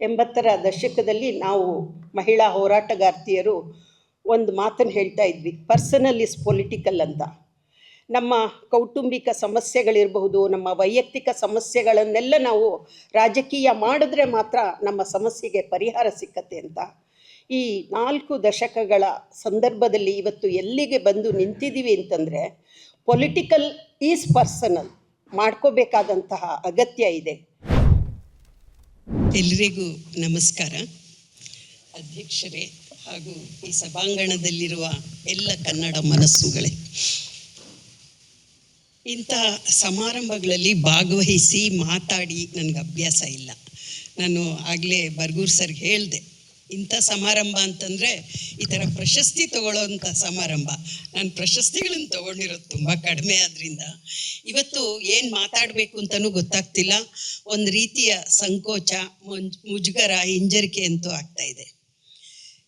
ಎಂಬತ್ತರ ದಶಕದಲ್ಲಿ ನಾವು ಮಹಿಳಾ ಹೋರಾಟಗಾರ್ತಿಯರು ಒಂದು ಮಾತನ್ನು ಹೇಳ್ತಾ ಇದ್ವಿ ಪರ್ಸನಲ್ ಇಸ್ ಪೊಲಿಟಿಕಲ್ ಅಂತ. ನಮ್ಮ ಕೌಟುಂಬಿಕ ಸಮಸ್ಯೆಗಳಿರಬಹುದು, ನಮ್ಮ ವೈಯಕ್ತಿಕ ಸಮಸ್ಯೆಗಳನ್ನೆಲ್ಲ ನಾವು ರಾಜಕೀಯ ಮಾಡಿದ್ರೆ ಮಾತ್ರ ನಮ್ಮ ಸಮಸ್ಯೆಗೆ ಪರಿಹಾರ ಸಿಕ್ಕತ್ತೆ ಅಂತ. ಈ ನಾಲ್ಕು ದಶಕಗಳ ಸಂದರ್ಭದಲ್ಲಿ ಇವತ್ತು ಎಲ್ಲಿಗೆ ಬಂದು ನಿಂತಿದ್ದೀವಿ ಅಂತಂದರೆ ಪೊಲಿಟಿಕಲ್ ಈಸ್ ಪರ್ಸನಲ್ ಮಾಡ್ಕೋಬೇಕಾದಂತಹ ಅಗತ್ಯ ಇದೆ. ಎಲ್ಲರಿಗೂ ನಮಸ್ಕಾರ. ಅಧ್ಯಕ್ಷರೇ ಹಾಗೂ ಈ ಸಭಾಂಗಣದಲ್ಲಿರುವ ಎಲ್ಲ ಕನ್ನಡ ಮನಸ್ಸುಗಳೇ. ಇಂಥ ಸಮಾರಂಭಗಳಲ್ಲಿ ಭಾಗವಹಿಸಿ ಮಾತಾಡಿ ನನಗೆ ಅಭ್ಯಾಸ ಇಲ್ಲ. ನಾನು ಆಗಲೇ ಬರ್ಗೂರ್ ಸರ್ಗೆ ಹೇಳಿದೆ. ಇಂಥ ಸಮಾರಂಭ ಅಂತಂದರೆ ಈ ಥರ ಪ್ರಶಸ್ತಿ ತಗೊಳ್ಳೋವಂಥ ಸಮಾರಂಭ. ನಾನು ಪ್ರಶಸ್ತಿಗಳನ್ನು ತಗೊಂಡಿರೋದು ತುಂಬ ಕಡಿಮೆ ಆದ್ರಿಂದ. ಇವತ್ತು ಏನು ಮಾತಾಡಬೇಕು ಅಂತಲೂ ಗೊತ್ತಾಗ್ತಿಲ್ಲ. ಒಂದು ರೀತಿಯ ಸಂಕೋಚ, ಮುಜ್, ಮುಜುಗರ, ಹಿಂಜರಿಕೆ ಅಂತೂ ಆಗ್ತಾ ಇದೆ.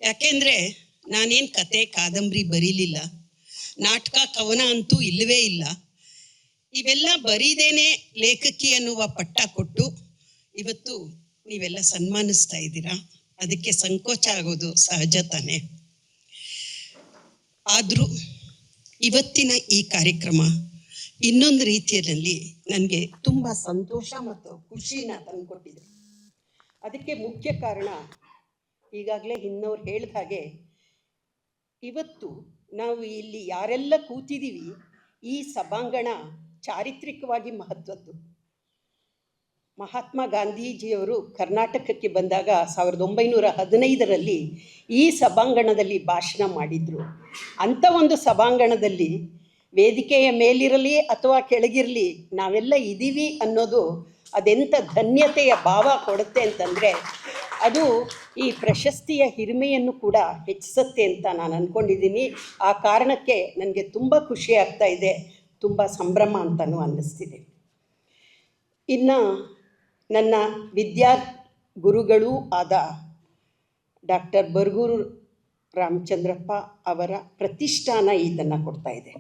ಯಾಕೆಂದರೆ ನಾನೇನು ಕತೆ ಕಾದಂಬರಿ ಬರೀಲಿಲ್ಲ. ನಾಟಕ, ಕವನ ಅಂತೂ ಇಲ್ಲವೇ ಇಲ್ಲ. ಇವೆಲ್ಲ ಬರೀದೇನೆ ಲೇಖಕಿ ಅನ್ನುವ ಪಟ್ಟ ಕೊಟ್ಟು ಇವತ್ತು ನೀವೆಲ್ಲ ಸನ್ಮಾನಿಸ್ತಾ ಇದ್ದೀರಾ? ಅದಕ್ಕೆ ಸಂಕೋಚ ಆಗೋದು ಸಹಜ ತಾನೆ. ಆದರೂ ಇವತ್ತಿನ ಈ ಕಾರ್ಯಕ್ರಮ ಇನ್ನೊಂದು ರೀತಿಯಲ್ಲಿ ನನಗೆ ತುಂಬ ಸಂತೋಷ ಮತ್ತು ಖುಷಿನ ತಂದುಕೊಟ್ಟಿದೆ ಅದಕ್ಕೆ ಮುಖ್ಯ ಕಾರಣ ಈಗಾಗಲೇ ಇನ್ನವ್ರು ಹೇಳಿದ ಹಾಗೆ ಇವತ್ತು ನಾವು ಇಲ್ಲಿ ಯಾರೆಲ್ಲ ಕೂತಿದ್ದೀವಿ ಈ ಸಭಾಂಗಣ ಚಾರಿತ್ರಿಕವಾಗಿ ಮಹತ್ವದ್ದು. ಮಹಾತ್ಮ ಗಾಂಧೀಜಿಯವರು ಕರ್ನಾಟಕಕ್ಕೆ ಬಂದಾಗ ಸಾವಿರದ ಒಂಬೈನೂರ ಹದಿನೈದರಲ್ಲಿ ಈ ಸಭಾಂಗಣದಲ್ಲಿ ಭಾಷಣ ಮಾಡಿದರು. ಅಂಥ ಒಂದು ಸಭಾಂಗಣದಲ್ಲಿ ವೇದಿಕೆಯ ಮೇಲಿರಲಿ ಅಥವಾ ಕೆಳಗಿರಲಿ ನಾವೆಲ್ಲ ಇದ್ದೀವಿ ಅನ್ನೋದು ಅದೆಂಥ ಧನ್ಯತೆಯ ಭಾವ ಕೊಡುತ್ತೆ ಅಂತಂದರೆ ಅದು ಈ ಪ್ರಶಸ್ತಿಯ ಹಿರಿಮೆಯನ್ನು ಕೂಡ ಹೆಚ್ಚಿಸುತ್ತೆ ಅಂತ ನಾನು ಅಂದ್ಕೊಂಡಿದ್ದೀನಿ ಆ ಕಾರಣಕ್ಕೆ ನನಗೆ ತುಂಬ ಖುಷಿ ಆಗ್ತಾ ಇದೆ, ತುಂಬ ಸಂಭ್ರಮ ಅಂತಲೂ ಅನ್ನಿಸ್ತಿದೆ. ಇನ್ನು ನನ್ನ ವಿದ್ಯಾ ಗುರುಗಳೂ ಆದ ಡಾಕ್ಟರ್ ಬರ್ಗೂರು ರಾಮಚಂದ್ರಪ್ಪ ಅವರ ಪ್ರತಿಷ್ಠಾನ ಇದನ್ನು ಕೊಡ್ತಾ ಇದೆ.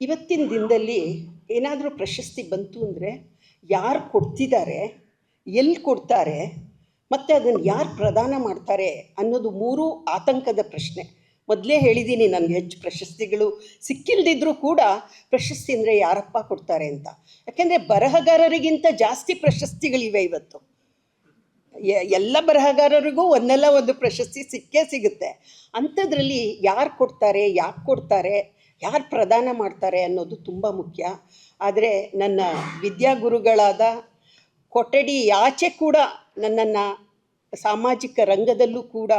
ಇವತ್ತಿನ ದಿನದಲ್ಲಿ ಏನಾದರೂ ಪ್ರಶಸ್ತಿ ಬಂತು ಅಂದರೆ ಯಾರು ಕೊಡ್ತಿದ್ದಾರೆ ಎಲ್ಲಿ ಕೊಡ್ತಾರೆ, ಮತ್ತು ಅದನ್ನು ಯಾರು ಪ್ರದಾನ ಮಾಡ್ತಾರೆ ಅನ್ನೋದು ಮೂರೂ ಆತಂಕದ ಪ್ರಶ್ನೆ. ಮೊದಲೇ ಹೇಳಿದ್ದೀನಿ ನನಗೆ ಹೆಚ್ಚು ಪ್ರಶಸ್ತಿಗಳು ಸಿಕ್ಕಿಲ್ದಿದ್ರೂ ಕೂಡ ಪ್ರಶಸ್ತಿ ಅಂದರೆ ಯಾರಪ್ಪ ಕೊಡ್ತಾರೆ ಅಂತ. ಯಾಕೆಂದರೆ ಬರಹಗಾರರಿಗಿಂತ ಜಾಸ್ತಿ ಪ್ರಶಸ್ತಿಗಳಿವೆ ಇವತ್ತು. ಎಲ್ಲ ಬರಹಗಾರರಿಗೂ ಒಂದಲ್ಲ ಒಂದು ಪ್ರಶಸ್ತಿ ಸಿಕ್ಕೇ ಸಿಗುತ್ತೆ. ಅಂಥದ್ರಲ್ಲಿ ಯಾರು ಕೊಡ್ತಾರೆ, ಯಾಕೆ ಕೊಡ್ತಾರೆ, ಯಾರು ಪ್ರದಾನ ಮಾಡ್ತಾರೆ ಅನ್ನೋದು ತುಂಬ ಮುಖ್ಯ. ಆದರೆ ನನ್ನ ವಿದ್ಯಾಗುರುಗಳಾದ ಕೊಠಡಿ ಆಚೆ ಕೂಡ ನನ್ನನ್ನು ಸಾಮಾಜಿಕ ರಂಗದಲ್ಲೂ ಕೂಡ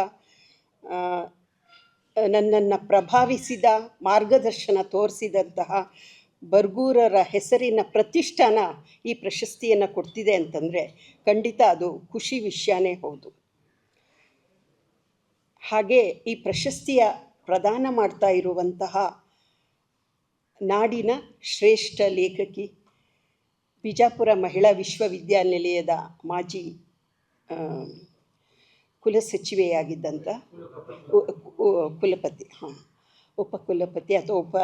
ನನ್ನನ್ನು ಪ್ರಭಾವಿಸಿದ, ಮಾರ್ಗದರ್ಶನ ತೋರಿಸಿದಂತಹ ಬರ್ಗೂರರ ಹೆಸರಿನ ಪ್ರತಿಷ್ಠಾನ ಈ ಪ್ರಶಸ್ತಿಯನ್ನು ಕೊಡ್ತಿದೆ ಅಂತಂದರೆ ಖಂಡಿತ ಅದು ಖುಷಿ ವಿಷಯನೇ ಹೌದು. ಹಾಗೆ ಈ ಪ್ರಶಸ್ತಿಯ ಪ್ರದಾನ ಮಾಡ್ತಾ ಇರುವಂತಹ ನಾಡಿನ ಶ್ರೇಷ್ಠ ಲೇಖಕಿ, ಬಿಜಾಪುರ ಮಹಿಳಾ ವಿಶ್ವವಿದ್ಯಾನಿಲಯದ ಮಾಜಿ ಉ- ಉ- ಕುಲಪತಿ, ಹಾಂ ಉಪಕುಲಪತಿ ಅಥವಾ ಉಪ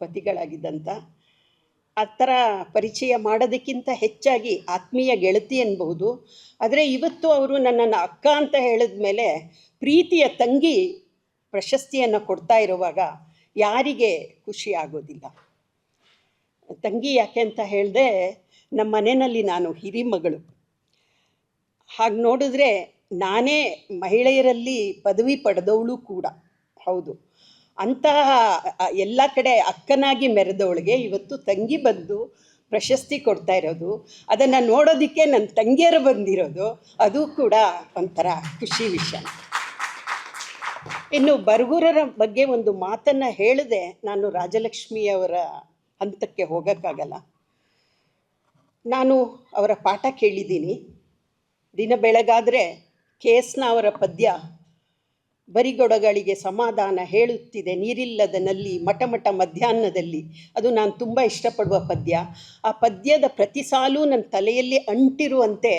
ಪತಿಗಳಾಗಿದ್ದಂಥ ಆ ಥರ ಪರಿಚಯ ಮಾಡೋದಕ್ಕಿಂತ ಹೆಚ್ಚಾಗಿ ಆತ್ಮೀಯ ಗೆಳತಿ ಅನ್ಬಹುದು ಆದರೆ ಇವತ್ತು ಅವರು ನನ್ನನ್ನು ಅಕ್ಕ ಅಂತ ಹೇಳಿದ ಮೇಲೆ ಪ್ರೀತಿಯ ತಂಗಿ ಪ್ರಶಸ್ತಿಯನ್ನು ಕೊಡ್ತಾ ಇರುವಾಗ ಯಾರಿಗೆ ಖುಷಿ ಆಗೋದಿಲ್ಲ. ತಂಗಿ ಯಾಕೆ ಅಂತ ಹೇಳಿದೆ, ನಮ್ಮ ಮನೆಯಲ್ಲಿ ನಾನು ಹಿರಿಮಗಳು. ಹಾಗೆ ನೋಡಿದ್ರೆ ನಾನೇ ಮಹಿಳೆಯರಲ್ಲಿ ಪದವಿ ಪಡೆದವಳು ಕೂಡ. ಹೌದು. ಅಂತಹ ಎಲ್ಲ ಕಡೆ ಅಕ್ಕನಾಗಿ ಮೆರೆದವಳಿಗೆ ಇವತ್ತು ತಂಗಿ ಬಂದು ಪ್ರಶಸ್ತಿ ಕೊಡ್ತಾ ಇರೋದು. ಅದನ್ನು ನೋಡೋದಕ್ಕೆ ನನ್ನ ತಂಗಿಯರು ಬಂದಿರೋದು. ಅದು ಕೂಡ ಒಂಥರ ಖುಷಿ ವಿಷಯ. ಇನ್ನು ಬರ್ಗೂರರ ಬಗ್ಗೆ ಒಂದು ಮಾತನ್ನು ಹೇಳಿದೆ. ನಾನು ರಾಜಲಕ್ಷ್ಮಿಯವರ ಹಂತಕ್ಕೆ ಹೋಗೋಕ್ಕಾಗಲ್ಲ. ನಾನು ಅವರ ಪಾಠ ಕೇಳಿದ್ದೀನಿ. ದಿನ ಬೆಳಗಾದರೆ ಕೆ ಎಸ್ನ ಅವರ ಪದ್ಯ ಬರಿಗೊಡಗಳಿಗೆ ಸಮಾಧಾನ ಹೇಳುತ್ತಿದೆ ನೀರಿಲ್ಲದ ನಲ್ಲಿ ಮಟಮಟ ಮಧ್ಯಾಹ್ನದಲ್ಲಿ. ಅದು ನಾನು ತುಂಬ ಇಷ್ಟಪಡುವ ಪದ್ಯ. ಆ ಪದ್ಯದ ಪ್ರತಿ ಸಾಲು ನನ್ನ ತಲೆಯಲ್ಲಿ ಅಂಟಿರುವಂತೆ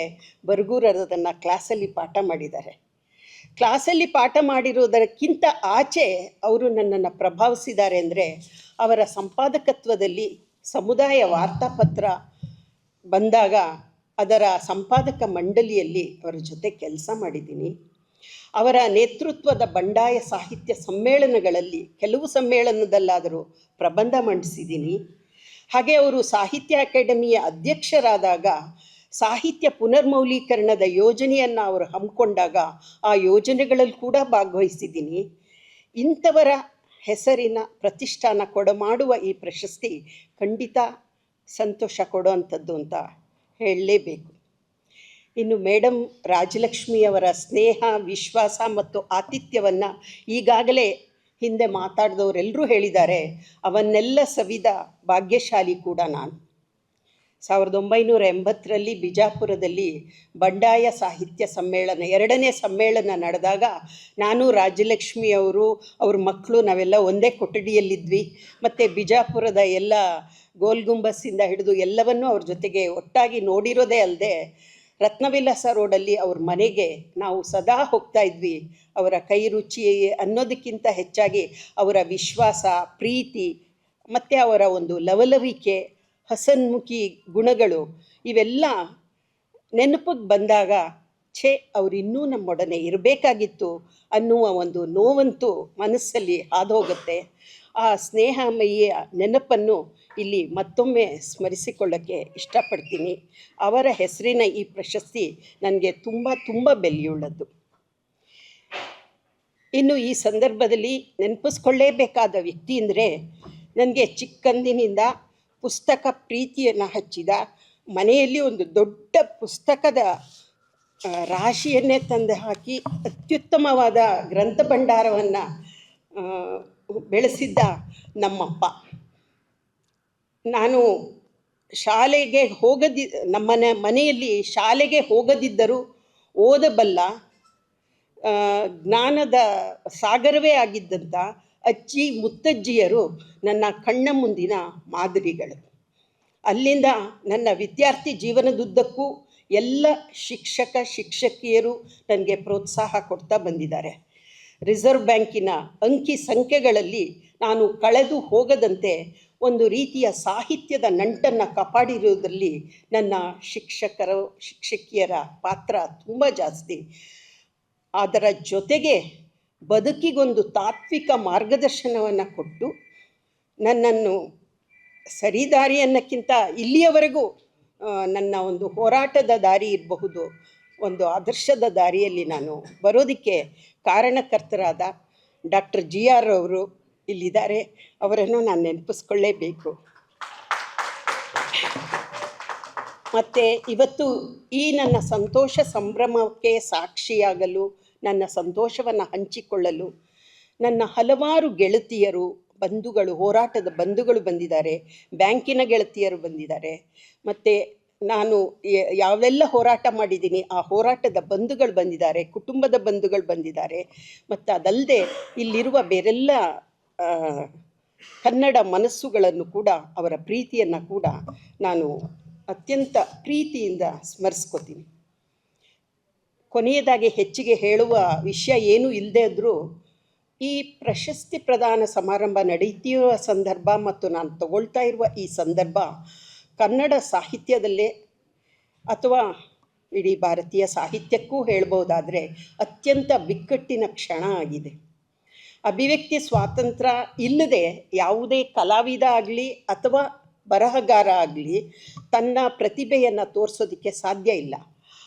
ಬರಗೂರದನ್ನು ಕ್ಲಾಸಲ್ಲಿ ಪಾಠ ಮಾಡಿದ್ದಾರೆ. ಕ್ಲಾಸಲ್ಲಿ ಪಾಠ ಮಾಡಿರೋದಕ್ಕಿಂತ ಆಚೆ ಅವರು ನನ್ನನ್ನು ಪ್ರಭಾವಿಸಿದ್ದಾರೆ ಅಂದರೆ ಅವರ ಸಂಪಾದಕತ್ವದಲ್ಲಿ ಸಮುದಾಯ ವಾರ್ತಾಪತ್ರ ಬಂದಾಗ ಅದರ ಸಂಪಾದಕ ಮಂಡಳಿಯಲ್ಲಿ ಅವರ ಜೊತೆ ಕೆಲಸ ಮಾಡಿದ್ದೀನಿ. ಅವರ ನೇತೃತ್ವದ ಬಂಡಾಯ ಸಾಹಿತ್ಯ ಸಮ್ಮೇಳನಗಳಲ್ಲಿ ಕೆಲವು ಸಮ್ಮೇಳನದಲ್ಲಾದರೂ ಪ್ರಬಂಧ ಮಂಡಿಸಿದ್ದೀನಿ. ಹಾಗೆ ಅವರು ಸಾಹಿತ್ಯ ಅಕಾಡೆಮಿಯ ಅಧ್ಯಕ್ಷರಾದಾಗ ಸಾಹಿತ್ಯ ಪುನರ್ಮೌಲೀಕರಣದ ಯೋಜನೆಯನ್ನು ಅವರು ಹಮ್ಮಿಕೊಂಡಾಗ ಆ ಯೋಜನೆಗಳಲ್ಲಿ ಕೂಡ ಭಾಗವಹಿಸಿದ್ದೀನಿ. ಇಂಥವರ ಹೆಸರಿನ ಪ್ರತಿಷ್ಠಾನ ಕೊಡಮಾಡುವ ಈ ಪ್ರಶಸ್ತಿ ಖಂಡಿತ ಸಂತೋಷ ಕೊಡುವಂಥದ್ದು ಅಂತ ಹೇಳಲೇಬೇಕು. ಇನ್ನು ಮೇಡಮ್ ರಾಜಲಕ್ಷ್ಮಿಯವರ ಸ್ನೇಹ, ವಿಶ್ವಾಸ ಮತ್ತು ಆತಿಥ್ಯವನ್ನು ಈಗಾಗಲೇ ಹಿಂದೆ ಮಾತಾಡಿದವರೆಲ್ಲರೂ ಹೇಳಿದ್ದಾರೆ. ಅವನ್ನೆಲ್ಲ ಸವಿದ ಭಾಗ್ಯಶಾಲಿ ಕೂಡ ನಾನು. ಸಾವಿರದ ಒಂಬೈನೂರ ಎಂಬತ್ತರಲ್ಲಿ ಬಿಜಾಪುರದಲ್ಲಿ ಬಂಡಾಯ ಸಾಹಿತ್ಯ ಸಮ್ಮೇಳನ, ಎರಡನೇ ಸಮ್ಮೇಳನ ನಡೆದಾಗ ನಾನು ರಾಜಲಕ್ಷ್ಮಿ ಅವರು, ಅವ್ರ ಮಕ್ಕಳು ನಾವೆಲ್ಲ ಒಂದೇ ಕೊಠಡಿಯಲ್ಲಿದ್ವಿ. ಮತ್ತು ಬಿಜಾಪುರದ ಎಲ್ಲ ಗೋಲ್ ಗುಂಬಸ್ಸಿಂದ ಹಿಡಿದು ಎಲ್ಲವನ್ನೂ ಅವ್ರ ಜೊತೆಗೆ ಒಟ್ಟಾಗಿ ನೋಡಿರೋದೇ ಅಲ್ಲದೆ ರತ್ನವಿಲಾಸ ರೋಡಲ್ಲಿ ಅವ್ರ ಮನೆಗೆ ನಾವು ಸದಾ ಹೋಗ್ತಾ ಇದ್ವಿ. ಅವರ ಕೈ ರುಚಿ ಅನ್ನೋದಕ್ಕಿಂತ ಹೆಚ್ಚಾಗಿ ಅವರ ವಿಶ್ವಾಸ, ಪ್ರೀತಿ, ಮತ್ತು ಅವರ ಒಂದು ಲವಲವಿಕೆ ಹಸನ್ಮುಖಿ ಗುಣಗಳು ಇವೆಲ್ಲ ನೆನಪಿಗೆ ಬಂದಾಗ, ಛೇ, ಅವರಿನ್ನೂ ನಮ್ಮೊಡನೆ ಇರಬೇಕಾಗಿತ್ತು ಅನ್ನುವ ಒಂದು ನೋವಂತೂ ಮನಸ್ಸಲ್ಲಿ ಹಾದೋಗುತ್ತೆ. ಆ ಸ್ನೇಹಮಯಿಯ ನೆನಪನ್ನು ಇಲ್ಲಿ ಮತ್ತೊಮ್ಮೆ ಸ್ಮರಿಸಿಕೊಳ್ಳೋಕ್ಕೆ ಇಷ್ಟಪಡ್ತೀನಿ. ಅವರ ಹೆಸರಿನ ಈ ಪ್ರಶಸ್ತಿ ನನಗೆ ತುಂಬ ತುಂಬ ಬೆಲೆಯುಳ್ಳದ್ದು ಇನ್ನು ಈ ಸಂದರ್ಭದಲ್ಲಿ ನೆನಪಿಸ್ಕೊಳ್ಳೇಬೇಕಾದ ವ್ಯಕ್ತಿ ಅಂದರೆ, ನನಗೆ ಚಿಕ್ಕಂದಿನಿಂದ ಪುಸ್ತಕ ಪ್ರೀತಿಯನ್ನು ಹಚ್ಚಿದ. ಮನೆಯಲ್ಲಿ ಒಂದು ದೊಡ್ಡ ಪುಸ್ತಕದ ರಾಶಿಯನ್ನೇ ತಂದು ಹಾಕಿ ಅತ್ಯುತ್ತಮವಾದ ಗ್ರಂಥ ಭಂಡಾರವನ್ನು ಬೆಳೆಸಿದ್ದ ನಮ್ಮಪ್ಪ. ನಾನು ಶಾಲೆಗೆ ಹೋಗದಿ ನಮ್ಮನೆ ಮನೆಯಲ್ಲಿ ಶಾಲೆಗೆ ಹೋಗದಿದ್ದರೂ ಓದಬಲ್ಲ ಜ್ಞಾನದ ಸಾಗರವೇ ಆಗಿದ್ದಂಥ ಅಜ್ಜಿ ಮುತ್ತಜ್ಜಿಯರು ನನ್ನ ಕಣ್ಣ ಮುಂದಿನ ಮಾದರಿಗಳು. ಅಲ್ಲಿಂದ ನನ್ನ ವಿದ್ಯಾರ್ಥಿ ಜೀವನದುದ್ದಕ್ಕೂ ಎಲ್ಲ ಶಿಕ್ಷಕ, ಶಿಕ್ಷಕಿಯರು ನನಗೆ ಪ್ರೋತ್ಸಾಹ ಕೊಡ್ತಾ ಬಂದಿದ್ದಾರೆ. ರಿಸರ್ವ್ ಬ್ಯಾಂಕಿನ ಅಂಕಿ ಸಂಖ್ಯೆಗಳಲ್ಲಿ ನಾನು ಕಳೆದು ಹೋಗದಂತೆ ಒಂದು ರೀತಿಯ ಸಾಹಿತ್ಯದ ನಂಟನ್ನು ಕಾಪಾಡಿರುವುದರಲ್ಲಿ ನನ್ನ ಶಿಕ್ಷಕರು, ಶಿಕ್ಷಕಿಯರ ಪಾತ್ರ ತುಂಬ ಜಾಸ್ತಿ. ಅದರ ಜೊತೆಗೆ ಬದುಕಿಗೊಂದು ತಾತ್ವಿಕ ಮಾರ್ಗದರ್ಶನವನ್ನು ಕೊಟ್ಟು ನನ್ನನ್ನು ಸರಿದಾರಿ ಅನ್ನೋಕ್ಕಿಂತ ಇಲ್ಲಿಯವರೆಗೂ ನನ್ನ ಒಂದು ಹೋರಾಟದ ದಾರಿ ಇರಬಹುದು, ಒಂದು ಆದರ್ಶದ ದಾರಿಯಲ್ಲಿ ನಾನು ಬರೋದಕ್ಕೆ ಕಾರಣಕರ್ತರಾದ ಡಾಕ್ಟರ್ ಜಿ ಆರ್ ಅವರು ಇಲ್ಲಿದ್ದಾರೆ. ಅವರನ್ನು ನಾನು ನೆನಪಿಸ್ಕೊಳ್ಳೇಬೇಕು. ಮತ್ತು ಇವತ್ತು ಈ ನನ್ನ ಸಂತೋಷ ಸಂಭ್ರಮಕ್ಕೆ ಸಾಕ್ಷಿಯಾಗಲು ನನ್ನ ಸಂತೋಷವನ್ನು ಹಂಚಿಕೊಳ್ಳಲು ನನ್ನ ಹಲವಾರು ಗೆಳತಿಯರು, ಬಂಧುಗಳು, ಹೋರಾಟದ ಬಂಧುಗಳು ಬಂದಿದ್ದಾರೆ. ಬ್ಯಾಂಕಿನ ಗೆಳತಿಯರು ಬಂದಿದ್ದಾರೆ. ಮತ್ತು ನಾನು ಯಾವೆಲ್ಲ ಹೋರಾಟ ಮಾಡಿದ್ದೀನಿ, ಆ ಹೋರಾಟದ ಬಂಧುಗಳು ಬಂದಿದ್ದಾರೆ, ಕುಟುಂಬದ ಬಂಧುಗಳು ಬಂದಿದ್ದಾರೆ. ಮತ್ತು ಅದಲ್ಲದೆ ಇಲ್ಲಿರುವ ಬೇರೆಲ್ಲ ಕನ್ನಡ ಮನಸ್ಸುಗಳನ್ನು ಕೂಡ, ಅವರ ಪ್ರೀತಿಯನ್ನು ಕೂಡ ನಾನು ಅತ್ಯಂತ ಪ್ರೀತಿಯಿಂದ ಸ್ಮರಿಸ್ಕೋತೀನಿ. ಕೊನೆಯದಾಗಿ ಹೆಚ್ಚಿಗೆ ಹೇಳುವ ವಿಷಯ ಏನೂ ಇಲ್ಲದೆ ಇದ್ದರೂ ಈ ಪ್ರಶಸ್ತಿ ಪ್ರದಾನ ಸಮಾರಂಭ ನಡೆಯುತ್ತಿರುವ ಸಂದರ್ಭ ಮತ್ತು ನಾನು ತಗೊಳ್ತಾ ಇರುವ ಈ ಸಂದರ್ಭ ಕನ್ನಡ ಸಾಹಿತ್ಯದಲ್ಲೇ ಅಥವಾ ಇಡೀ ಭಾರತೀಯ ಸಾಹಿತ್ಯಕ್ಕೂ ಹೇಳ್ಬೋದಾದರೆ ಅತ್ಯಂತ ಬಿಕ್ಕಟ್ಟಿನ ಕ್ಷಣ ಆಗಿದೆ. ಅಭಿವ್ಯಕ್ತಿ ಸ್ವಾತಂತ್ರ್ಯ ಇಲ್ಲದೆ ಯಾವುದೇ ಕಲಾವಿದ ಆಗಲಿ ಅಥವಾ ಬರಹಗಾರ ಆಗಲಿ ತನ್ನ ಪ್ರತಿಭೆಯನ್ನು ತೋರಿಸೋದಕ್ಕೆ ಸಾಧ್ಯ ಇಲ್ಲ.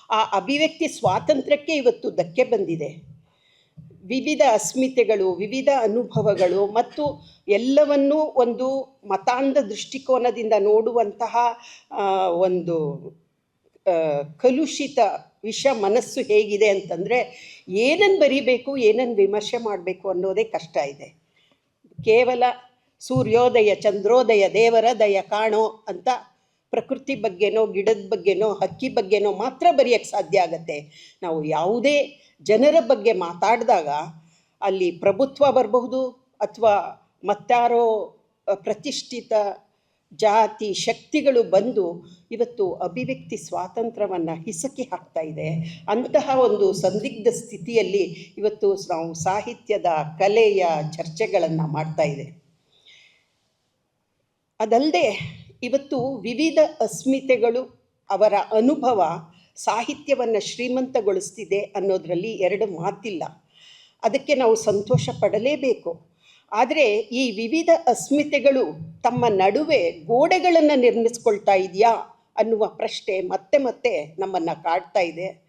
ಆ ಅಭಿವ್ಯಕ್ತಿ ಸ್ವಾತಂತ್ರ್ಯಕ್ಕೆ ಇವತ್ತು ಧಕ್ಕೆ ಬಂದಿದೆ. ವಿವಿಧ ಅಸ್ಮಿತೆಗಳು, ವಿವಿಧ ಅನುಭವಗಳು ಮತ್ತು ಎಲ್ಲವನ್ನೂ ಒಂದು ಮತಾಂಧ ದೃಷ್ಟಿಕೋನದಿಂದ ನೋಡುವಂತಹ ಒಂದು ಕಲುಷಿತ ವಿಷ ಮನಸ್ಸು ಹೇಗಿದೆ ಅಂತಂದರೆ ಏನನ್ನು ಬರಿಬೇಕು ಏನನ್ನು ವಿಮರ್ಶೆ ಮಾಡಬೇಕು ಅನ್ನೋದೇ ಕಷ್ಟ ಇದೆ. ಕೇವಲ ಸೂರ್ಯೋದಯ, ಚಂದ್ರೋದಯ, ದೇವರ ದಯ ಕಾಣೋ ಅಂತ ಪ್ರಕೃತಿ ಬಗ್ಗೆನೋ, ಗಿಡದ ಬಗ್ಗೆನೋ, ಹಕ್ಕಿ ಬಗ್ಗೆನೋ ಮಾತ್ರ ಬರೆಯೋಕ್ಕೆ ಸಾಧ್ಯ ಆಗುತ್ತೆ. ನಾವು ಯಾವುದೇ ಜನರ ಬಗ್ಗೆ ಮಾತಾಡಿದಾಗ ಅಲ್ಲಿ ಪ್ರಭುತ್ವ ಬರಬಹುದು ಅಥವಾ ಮತ್ತಾರೋ ಪ್ರತಿಷ್ಠಿತ ಜಾತಿ, ಶಕ್ತಿಗಳು ಬಂದು ಇವತ್ತು ಅಭಿವ್ಯಕ್ತಿ ಸ್ವಾತಂತ್ರ್ಯವನ್ನು ಹಿಸಕಿ ಹಾಕ್ತಾ ಇದೆ. ಅಂತಹ ಒಂದು ಸಂದಿಗ್ಧ ಸ್ಥಿತಿಯಲ್ಲಿ ಇವತ್ತು ನಾವು ಸಾಹಿತ್ಯದ ಕಲೆಯ ಚರ್ಚೆಗಳನ್ನು ಮಾಡ್ತಾ ಇದೆ. ಅದಲ್ಲದೆ ಇವತ್ತು ವಿವಿಧ ಅಸ್ಮಿತೆಗಳು ಅವರ ಅನುಭವ ಸಾಹಿತ್ಯವನ್ನು ಶ್ರೀಮಂತಗೊಳಿಸ್ತಿದೆ ಅನ್ನೋದರಲ್ಲಿ ಎರಡು ಮಾತಿಲ್ಲ. ಅದಕ್ಕೆ ನಾವು ಸಂತೋಷ ಪಡಲೇಬೇಕು. ಆದರೆ ಈ ವಿವಿಧ ಅಸ್ಮಿತೆಗಳು ತಮ್ಮ ನಡುವೆ ಗೋಡೆಗಳನ್ನು ನಿರ್ಮಿಸ್ಕೊಳ್ತಾ ಇದೆಯಾ ಅನ್ನುವ ಪ್ರಶ್ನೆ ಮತ್ತೆ ಮತ್ತೆ ನಮ್ಮನ್ನು ಕಾಡ್ತಾ ಇದೆ.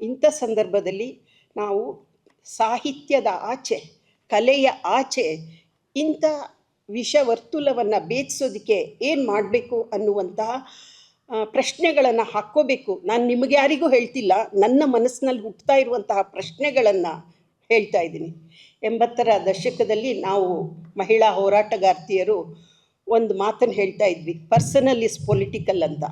ಇಂಥ ಸಂದರ್ಭದಲ್ಲಿ ನಾವು ಸಾಹಿತ್ಯದ ಆಚೆ, ಕಲೆಯ ಆಚೆ ಇಂಥ ವಿಷವರ್ತುಲವನ್ನು ಭೇದಿಸೋದಕ್ಕೆ ಏನು ಮಾಡಬೇಕು ಅನ್ನುವಂತಹ ಪ್ರಶ್ನೆಗಳನ್ನು ಹಾಕ್ಕೋಬೇಕು. ನಾನು ನಿಮಗೆ ಯಾರಿಗೂ ಹೇಳ್ತಿಲ್ಲ, ನನ್ನ ಮನಸ್ಸಿನಲ್ಲಿ ಹುಟ್ಟುತ್ತಾ ಇರುವಂತಹ ಪ್ರಶ್ನೆಗಳನ್ನು ಹೇಳ್ತಾ ಇದ್ದೀನಿ. ಎಂಬತ್ತರ ದಶಕದಲ್ಲಿ ನಾವು ಮಹಿಳಾ ಹೋರಾಟಗಾರ್ತಿಯರು ಒಂದು ಮಾತನ್ನು ಹೇಳ್ತಾ ಇದ್ವಿ ಪರ್ಸನಲ್ ಇಸ್ ಪೊಲಿಟಿಕಲ್ ಅಂತ.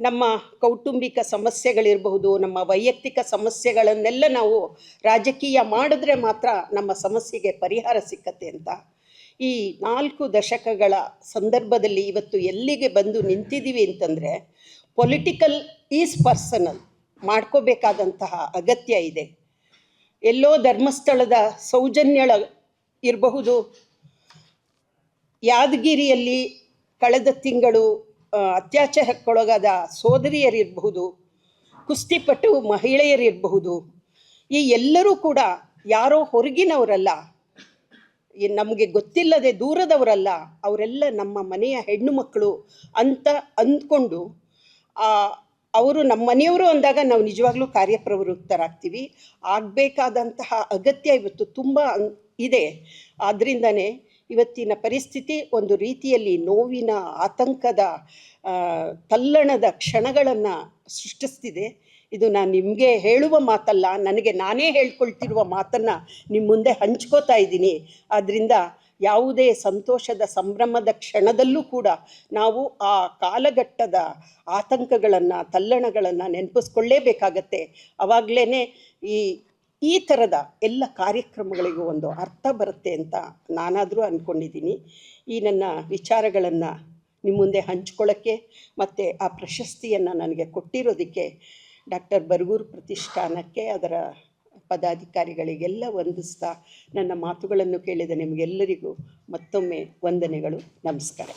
ನಮ್ಮ ಕೌಟುಂಬಿಕ ಸಮಸ್ಯೆಗಳಿರಬಹುದು, ನಮ್ಮ ವೈಯಕ್ತಿಕ ಸಮಸ್ಯೆಗಳನ್ನೆಲ್ಲ ನಾವು ರಾಜಕೀಯ ಮಾಡಿದ್ರೆ ಮಾತ್ರ ನಮ್ಮ ಸಮಸ್ಯೆಗೆ ಪರಿಹಾರ ಸಿಕ್ಕತ್ತೆ ಅಂತ. ಈ ನಾಲ್ಕು ದಶಕಗಳ ಸಂದರ್ಭದಲ್ಲಿ ಇವತ್ತು ಎಲ್ಲಿಗೆ ಬಂದು ನಿಂತಿದ್ದೀವಿ ಅಂತಂದರೆ ಪೊಲಿಟಿಕಲ್ ಈಸ್ ಪರ್ಸನಲ್ ಮಾಡ್ಕೋಬೇಕಾದಂತಹ ಅಗತ್ಯ ಇದೆ. ಎಲ್ಲೋ ಧರ್ಮಸ್ಥಳದ ಸೌಜನ್ಯಳ ಇರಬಹುದು. ಯಾದಗಿರಿಯಲ್ಲಿ ಕಳೆದ ತಿಂಗಳು ಅತ್ಯಾಚಾರಕ್ಕೊಳಗಾದ ಸೋದರಿಯರಿರಬಹುದು ಕುಸ್ತಿಪಟು ಮಹಿಳೆಯರಿರಬಹುದು ಈ ಎಲ್ಲರೂ ಕೂಡ ಯಾರೋ ಹೊರಗಿನವರಲ್ಲ ನಮಗೆ ಗೊತ್ತಿಲ್ಲದೆ ದೂರದವರಲ್ಲ, ಅವರೆಲ್ಲ ನಮ್ಮ ಮನೆಯ ಹೆಣ್ಣು ಮಕ್ಕಳು ಅಂತ ಅಂದ್ಕೊಂಡು ಅವರು ನಮ್ಮ ಮನೆಯವರು ಅಂದಾಗ ನಾವು ನಿಜವಾಗ್ಲೂ ಕಾರ್ಯಪ್ರವೃತ್ತರಾಗ್ತೀವಿ. ಆಗಬೇಕಾದಂತಹ ಅಗತ್ಯ ಇವತ್ತು ತುಂಬ ಇದೆ. ಆದ್ದರಿಂದನೇ ಇವತ್ತಿನ ಪರಿಸ್ಥಿತಿ ಒಂದು ರೀತಿಯಲ್ಲಿ ನೋವಿನ, ಆತಂಕದ ತಲ್ಲಣದ ಕ್ಷಣಗಳನ್ನು ಸೃಷ್ಟಿಸ್ತಿದೆ. ಇದು ನಾನು ನಿಮಗೆ ಹೇಳುವ ಮಾತಲ್ಲ, ನನಗೆ ನಾನೇ ಹೇಳ್ಕೊಳ್ತಿರುವ ಮಾತನ್ನು ನಿಮ್ಮ ಮುಂದೆ ಹಂಚ್ಕೋತಾ ಇದ್ದೀನಿ. ಆದ್ದರಿಂದ ಯಾವುದೇ ಸಂತೋಷದ ಸಂಭ್ರಮದ ಕ್ಷಣದಲ್ಲೂ ಕೂಡ ನಾವು ಆ ಕಾಲಘಟ್ಟದ ಆತಂಕಗಳನ್ನು, ತಲ್ಲಣಗಳನ್ನು ನೆನಪಿಸ್ಕೊಳ್ಳೇಬೇಕಾಗತ್ತೆ. ಅವಾಗಲೇ ಈ ಈ ಥರದ ಎಲ್ಲ ಕಾರ್ಯಕ್ರಮಗಳಿಗೂ ಒಂದು ಅರ್ಥ ಬರುತ್ತೆ ಅಂತ ನಾನಾದರೂ ಅಂದ್ಕೊಂಡಿದ್ದೀನಿ ಈ ನನ್ನ ವಿಚಾರಗಳನ್ನು ನಿಮ್ಮ ಮುಂದೆ ಹಂಚ್ಕೊಳ್ಳೋಕ್ಕೆ ಮತ್ತು ಆ ಪ್ರಶಸ್ತಿಯನ್ನು ನನಗೆ ಕೊಟ್ಟಿರೋದಕ್ಕೆ ಡಾಕ್ಟರ್ ಬರಗೂರು ಪ್ರತಿಷ್ಠಾನಕ್ಕೆ ಅದರ ಪದಾಧಿಕಾರಿಗಳಿಗೆಲ್ಲ ವಂದಿಸ್ತಾ ನನ್ನ ಮಾತುಗಳನ್ನು ಕೇಳಿದ ನಿಮಗೆಲ್ಲರಿಗೂ ಮತ್ತೊಮ್ಮೆ ವಂದನೆಗಳು. ನಮಸ್ಕಾರ.